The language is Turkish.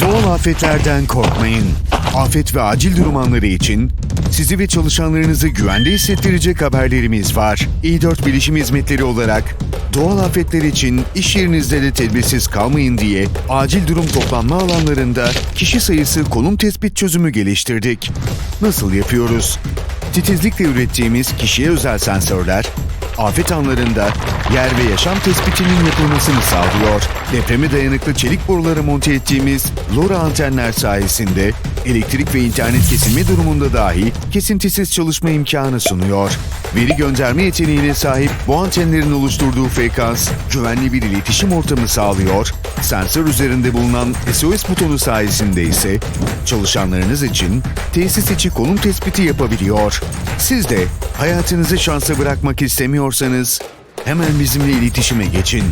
Doğal afetlerden korkmayın. Afet ve acil durum anları için sizi ve çalışanlarınızı güvende hissettirecek haberlerimiz var. İ4 Bilişim Hizmetleri olarak doğal afetler için iş yerinizde de tedbirsiz kalmayın diye acil durum toplanma alanlarında kişi sayısı konum tespit çözümü geliştirdik. Nasıl yapıyoruz? Titizlikle ürettiğimiz kişiye özel sensörler, afet anlarında yer ve yaşam tespitinin yapılmasını sağlıyor. Depreme dayanıklı çelik borulara monte ettiğimiz LoRa antenler sayesinde elektrik ve internet kesilme durumunda dahi kesintisiz çalışma imkanı sunuyor. Veri gönderme yeteneğine sahip bu antenlerin oluşturduğu frekans güvenli bir iletişim ortamı sağlıyor. Sensör üzerinde bulunan SOS butonu sayesinde ise çalışanlarınız için tesis içi konum tespiti yapabiliyor. Siz de hayatınızı şansa bırakmak istemiyorsanız hemen bizimle iletişime geçin.